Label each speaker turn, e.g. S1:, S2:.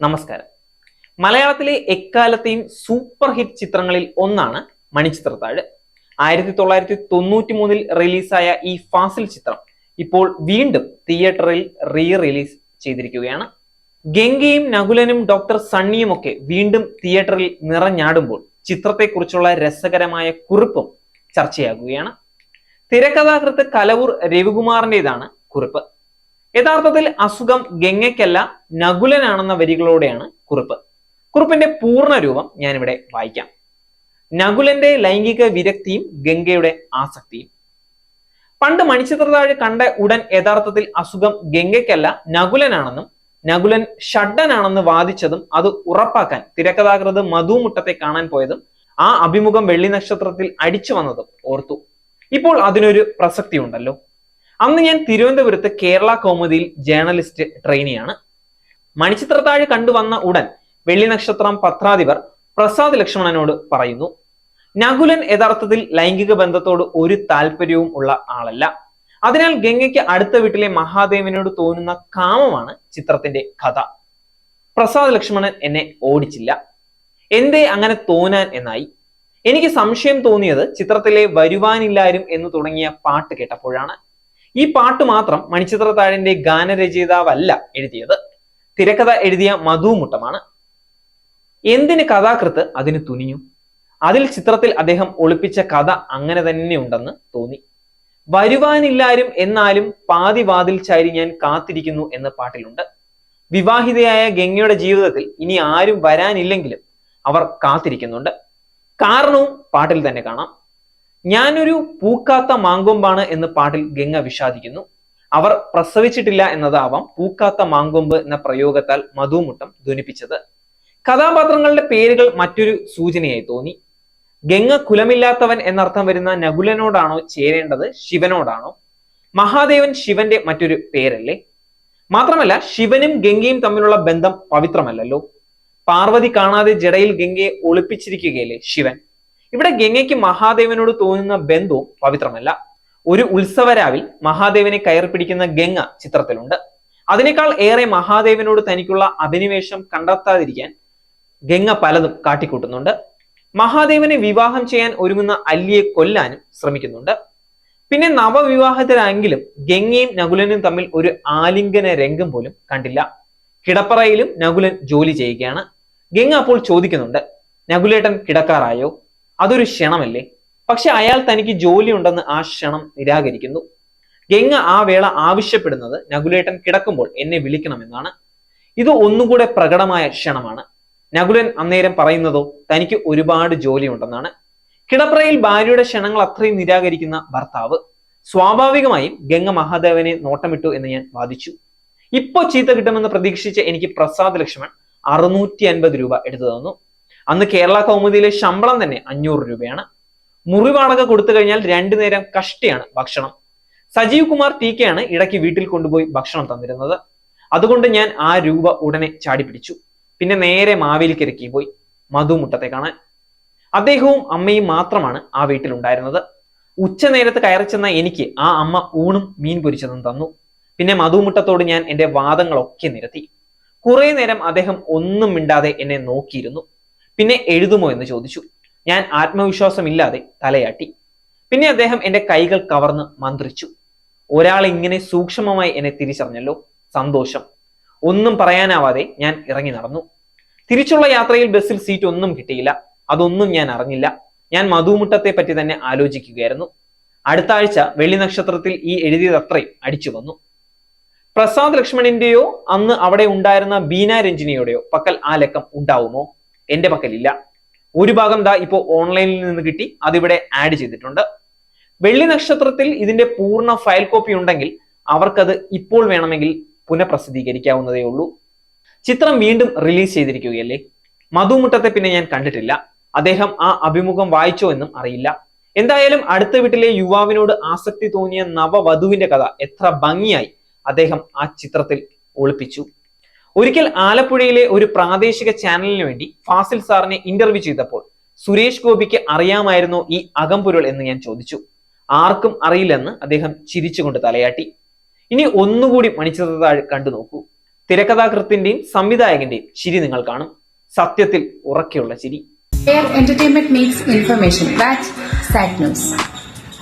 S1: നമസ്കാരം. മലയാളത്തിലെ എക്കാലത്തെയും സൂപ്പർ ഹിറ്റ് ചിത്രങ്ങളിൽ ഒന്നാണ് മണിച്ചിത്രത്താഴ്. ആയിരത്തി തൊള്ളായിരത്തി തൊണ്ണൂറ്റി മൂന്നിൽ റിലീസായ ഈ ഫാസിൽ ചിത്രം ഇപ്പോൾ വീണ്ടും തിയേറ്ററിൽ റീ റിലീസ് ചെയ്തിരിക്കുകയാണ്. ഗംഗയും നകുലനും ഡോക്ടർ സണ്ണിയും ഒക്കെ വീണ്ടും തിയേറ്ററിൽ നിറഞ്ഞാടുമ്പോൾ ചിത്രത്തെക്കുറിച്ചുള്ള രസകരമായ കുറിപ്പും ചർച്ചയാകുകയാണ്. തിരക്കഥാകൃത്ത് കലവൂർ രവികുമാറിന്റേതാണ് കുറിപ്പ്. യഥാർത്ഥത്തിൽ അസുഖം ഗംഗയ്ക്കല്ല നകുലനാണെന്ന വരികളോടെയാണ് കുറിപ്പ്. കുറിപ്പിന്റെ പൂർണ രൂപം ഞാനിവിടെ വായിക്കാം. നകുലന്റെ ലൈംഗിക വിരക്തിയും ഗംഗയുടെ ആസക്തിയും. പണ്ട് മണിച്ചിത്രതാഴ് കണ്ട ഉടൻ യഥാർത്ഥത്തിൽ അസുഖം ഗംഗയ്ക്കല്ല നകുലനാണെന്നും നകുലൻ ഷഡ്ഡനാണെന്ന് വാദിച്ചതും അത് ഉറപ്പാക്കാൻ തിരക്കഥാകൃത് മധുമുട്ടത്തെ കാണാൻ പോയതും ആ അഭിമുഖം വെള്ളി നക്ഷത്രത്തിൽ അടിച്ചു വന്നതും ഓർത്തു. ഇപ്പോൾ അതിനൊരു പ്രസക്തി ഉണ്ടല്ലോ അന്ന് ഞാൻ തിരുവനന്തപുരത്ത് കേരള കൗമുദിയിൽ ജേർണലിസ്റ്റ് ട്രെയിനിയാണ്. മണിച്ചിത്രത്താഴ് കണ്ടുവന്ന ഉടൻ വെള്ളി നക്ഷത്രം പത്രാധിപർ പ്രസാദ് ലക്ഷ്മണനോട് പറയുന്നു നകുലൻ യഥാർത്ഥത്തിൽ ലൈംഗിക ബന്ധത്തോട് ഒരു താല്പര്യവും ഉള്ള ആളല്ല. അതിനാൽ ഗംഗയ്ക്ക് അടുത്ത വീട്ടിലെ മഹാദേവനോട് തോന്നുന്ന കാമമാണ് ചിത്രത്തിന്റെ കഥ. പ്രസാദ് ലക്ഷ്മണൻ എന്നെ ഓടിച്ചില്ല. എന്തേ അങ്ങനെ തോന്നാൻ എന്നായി. എനിക്ക് സംശയം തോന്നിയത് ചിത്രത്തിലെ വരുവാനില്ലാരും എന്ന് തുടങ്ങിയ പാട്ട് കേട്ടപ്പോഴാണ്. ഈ പാട്ട് മാത്രം മണിച്ചിത്രത്താഴിന്റെ ഗാനരചയിതാവല്ല എഴുതിയത്. തിരക്കഥ എഴുതിയ മധുമുട്ടമാണ്. എന്തിന് കഥാകൃത്ത് അതിന് തുനിഞ്ഞു? അതിൽ ചിത്രത്തിൽ അദ്ദേഹം ഒളിപ്പിച്ച കഥ അങ്ങനെ തന്നെ ഉണ്ടെന്ന് തോന്നി. വരുവാനില്ലാരും എന്നാലും പാതി വാതിൽ ചാരി ഞാൻ കാത്തിരിക്കുന്നു എന്ന പാട്ടിലുണ്ട്. വിവാഹിതയായ ഗംഗയുടെ ജീവിതത്തിൽ ഇനി ആരും വരാനില്ലെങ്കിലും അവർ കാത്തിരിക്കുന്നുണ്ട്. കാരണവും പാട്ടിൽ തന്നെ കാണാം. ഞാനൊരു പൂക്കാത്ത മാങ്കൊമ്പാണ് എന്ന് പാട്ടിൽ ഗംഗ വിഷാദിക്കുന്നു. അവർ പ്രസവിച്ചിട്ടില്ല എന്നതാവാം പൂക്കാത്ത മാങ്കൊമ്പ് എന്ന പ്രയോഗത്താൽ മധുമുട്ടം ധ്വനിപ്പിച്ചത്. കഥാപാത്രങ്ങളുടെ പേരുകൾ മറ്റൊരു സൂചനയായി തോന്നി. ഗംഗ കുലമില്ലാത്തവൻ എന്നർത്ഥം വരുന്ന നകുലനോടാണോ ചേരേണ്ടത് ശിവനോടാണോ? മഹാദേവൻ ശിവന്റെ മറ്റൊരു പേരല്ലേ? മാത്രമല്ല ശിവനും ഗംഗയും തമ്മിലുള്ള ബന്ധം പവിത്രമല്ലല്ലോ. പാർവതി കാണാതെ ജടയിൽ ഗംഗയെ ഒളിപ്പിച്ചിരിക്കുകയല്ലേ ശിവൻ? ഇവിടെ ഗംഗയ്ക്ക് മഹാദേവനോട് തോന്നുന്ന ബന്ധവും പവിത്രമല്ല. ഒരു ഉത്സവരാവിൽ മഹാദേവനെ കയറി പിടിക്കുന്ന ഗംഗ ചിത്രത്തിലുണ്ട്. അതിനേക്കാൾ ഏറെ മഹാദേവനോട് തനിക്കുള്ള അഭിനിവേശം കണ്ടെത്താതിരിക്കാൻ ഗംഗ പലതും കാട്ടിക്കൂട്ടുന്നുണ്ട്. മഹാദേവനെ വിവാഹം ചെയ്യാൻ ഒരുങ്ങുന്ന അല്ലിയെ കൊല്ലാനും ശ്രമിക്കുന്നുണ്ട്. പിന്നെ നവവിവാഹത്തിലാണെങ്കിലും ഗംഗയും നകുലനും തമ്മിൽ ഒരു ആലിംഗന രംഗം പോലും കണ്ടില്ല. കിടപ്പറയിലും നകുലൻ ജോലി ചെയ്യുകയാണ്. ഗംഗ അപ്പോൾ ചോദിക്കുന്നുണ്ട് നകുലേട്ടൻ കിടക്കാറായോ? അതൊരു ക്ഷണമല്ലേ? പക്ഷെ അയാൾ തനിക്ക് ജോലി ഉണ്ടെന്ന് ആ ക്ഷണം നിരാകരിക്കുന്നു. ഗംഗ ആ വേള ആവശ്യപ്പെടുന്നത് നകുലേട്ടൻ കിടക്കുമ്പോൾ എന്നെ വിളിക്കണമെന്നാണ്. ഇത് ഒന്നുകൂടെ പ്രകടമായ ക്ഷണമാണ്. നകുലൻ അന്നേരം പറയുന്നതോ തനിക്ക് ഒരുപാട് ജോലിയുണ്ടെന്നാണ്. കിടപ്രയിൽ ഭാര്യയുടെ ക്ഷണങ്ങൾ അത്രയും നിരാകരിക്കുന്ന ഭർത്താവ്. സ്വാഭാവികമായും ഗംഗ മഹാദേവനെ നോട്ടമിട്ടു എന്ന് ഞാൻ വാദിച്ചു. ഇപ്പോ ചീത്ത കിട്ടുമെന്ന് പ്രതീക്ഷിച്ച് എനിക്ക് പ്രസാദ് ലക്ഷ്മൺ അറുന്നൂറ്റി അൻപത് രൂപ എടുത്തു തന്നു. അന്ന് കേരള കൗമുദിയിലെ ശമ്പളം തന്നെ അഞ്ഞൂറ് രൂപയാണ്. മുറി വാടക കൊടുത്തു കഴിഞ്ഞാൽ രണ്ടു നേരം കഷ്ടിയാണ് ഭക്ഷണം. സജീവ് കുമാർ ടി കെ ആണ് ഇടയ്ക്ക് വീട്ടിൽ കൊണ്ടുപോയി ഭക്ഷണം തന്നിരുന്നത്. അതുകൊണ്ട് ഞാൻ ആ രൂപ ഉടനെ ചാടി പിടിച്ചു പിന്നെ നേരെ മാവേലിക്കരയ്ക്ക് പോയി മധു മുട്ടത്തെ കാണാൻ അദ്ദേഹവും അമ്മയും മാത്രമാണ് ആ വീട്ടിലുണ്ടായിരുന്നത്. ഉച്ച നേരത്ത് കയറി ചെന്ന എനിക്ക് ആ അമ്മ ഊണും മീൻ പൊരിച്ചതും തന്നു. പിന്നെ മധുമുട്ടത്തോട് ഞാൻ എന്റെ വാദങ്ങളൊക്കെ നിരത്തി. കുറെ നേരം അദ്ദേഹം ഒന്നും മിണ്ടാതെ എന്നെ നോക്കിയിരുന്നു. പിന്നെ എഴുതുമോ എന്ന് ചോദിച്ചു. ഞാൻ ആത്മവിശ്വാസമില്ലാതെ തലയാട്ടി. പിന്നെ അദ്ദേഹം എന്റെ കൈകൾ കവർന്ന് മന്ത്രിച്ചു. ഒരാൾ ഇങ്ങനെ സൂക്ഷ്മമായി എന്നെ തിരിച്ചറിഞ്ഞല്ലോ. സന്തോഷം. ഒന്നും പറയാനാവാതെ ഞാൻ ഇറങ്ങി നടന്നു. തിരിച്ചുള്ള യാത്രയിൽ ബസ്സിൽ സീറ്റ് ഒന്നും കിട്ടിയില്ല. അതൊന്നും ഞാൻ അറിഞ്ഞില്ല. ഞാൻ മധുമുട്ടത്തെ പറ്റി തന്നെ ആലോചിക്കുകയായിരുന്നു. അടുത്ത ആഴ്ച വെള്ളി നക്ഷത്രത്തിൽ ഈ എഴുതിയത് അത്രയും അടിച്ചു വന്നു. പ്രസാദ് ലക്ഷ്മണിന്റെയോ അന്ന് അവിടെ ഉണ്ടായിരുന്ന ബീന രഞ്ജിനിയുടെയോ പക്കൽ ആ ലക്കം ഉണ്ടാവുമോ? എന്റെ പക്കലില്ല. ഒരു ഭാഗം ദാ ഇപ്പോൾ ഓൺലൈനിൽ നിന്ന് കിട്ടി അതിവിടെ ആഡ് ചെയ്തിട്ടുണ്ട്. വെള്ളി നക്ഷത്രത്തിൽ ഇതിന്റെ പൂർണ ഫയൽ കോപ്പി ഉണ്ടെങ്കിൽ അവർക്കത് ഇപ്പോൾ വേണമെങ്കിൽ പുനഃപ്രസിദ്ധീകരിക്കാവുന്നതേ ഉള്ളൂ. ചിത്രം വീണ്ടും റിലീസ് ചെയ്തിരിക്കുകയല്ലേ? മധുമുട്ടത്തെ പിന്നെ ഞാൻ കണ്ടിട്ടില്ല. അദ്ദേഹം ആ അഭിമുഖം വായിച്ചോ എന്നും അറിയില്ല. എന്തായാലും അടുത്ത വീട്ടിലെ യുവാവിനോട് ആസക്തി തോന്നിയ നവവധുവിന്റെ കഥ എത്ര ഭംഗിയായി അദ്ദേഹം ആ ചിത്രത്തിൽ ഒളിപ്പിച്ചു. ഒരിക്കൽ ആലപ്പുഴയിലെ ഒരു പ്രാദേശിക ചാനലിന് വേണ്ടി ഫാസിൽ സാറിനെ ഇന്റർവ്യൂ ചെയ്തപ്പോൾ സുരേഷ് ഗോപിക്ക് അറിയാമായിരുന്നോ ഈ അകംപുരൾ എന്ന് ഞാൻ ചോദിച്ചു. ആർക്കും അറിയില്ലെന്ന് അദ്ദേഹം ചിരിച്ചുകൊണ്ട് തലയാട്ടി. ഇനി ഒന്നുകൂടി മണിച്ചതാൾ കണ്ടു നോക്കൂ. തിരക്കഥാകൃത്തിന്റെയും സംവിധായകന്റെയും ചിരി നിങ്ങൾ കാണും. സത്യത്തിൽ ഉറക്കെയുള്ള ചിരി.